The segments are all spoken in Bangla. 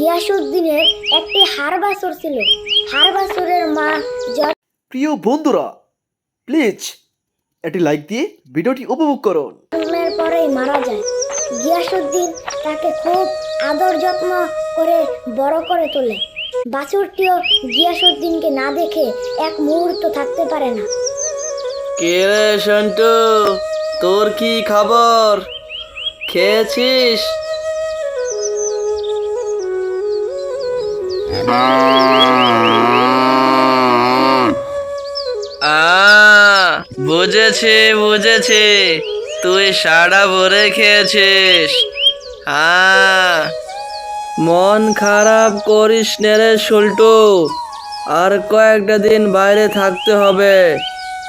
গিয়াসুদ্দিনের একটি হাড় বাছুর ছিল। হাড় বাছুরের মা প্রিয় বন্ধুরা প্লিজ একটি লাইক দিয়ে ভিডিওটি উপভোগ করুন। জন্মের পরেই মারা যায়। গিয়াসুদ্দিন তাকে খুব আদর যত্ন করে বড় করে তোলে। বাছুরটিও গিয়াসুদ্দিনকে না দেখে এক মুহূর্ত থাকতে পারে না। কে রে সন্টু? তোর কি খবর? খেয়েছিস? বুঝেছি বুঝেছি। তুই সারা ভরে খেয়েছিস। মন খারাপ করিস নে রে সুলটু। আর কয়েকটা দিন বাইরে থাকতে হবে।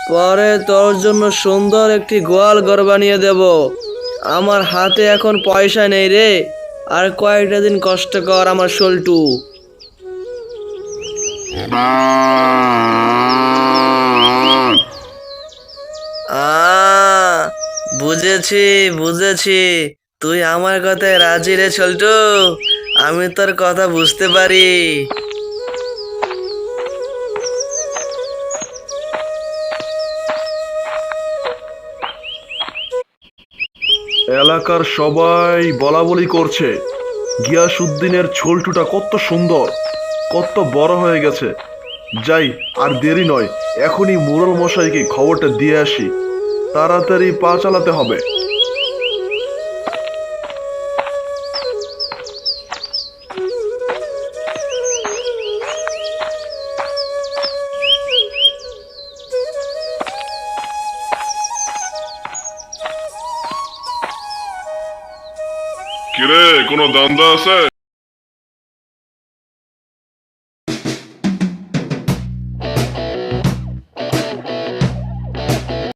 পরে তোর জন্য সুন্দর একটি গোয়াল ঘর বানিয়ে দেব। আমার হাতে এখন পয়সা নেই রে। আর কয়েকটা দিন কষ্ট কর আমার সল্টু। বুঝেছি বুঝেছি। তুই আমার কথায় রাজি রে সল্টু আমি তোর কথা বুঝতে পারি। এলাকার সবাই বলা বলি করছে। গিয়াসুদ্দিনের ছোলটুটা কত সুন্দর। কত বড় হয়ে গেছে। যাই, আর দেরি নয়, এখনই মুরল মশাইকে খবরটা দিয়ে আসি। তাড়াতাড়ি পা চালাতে হবে। কিরে, কোনো দান্দা আছে?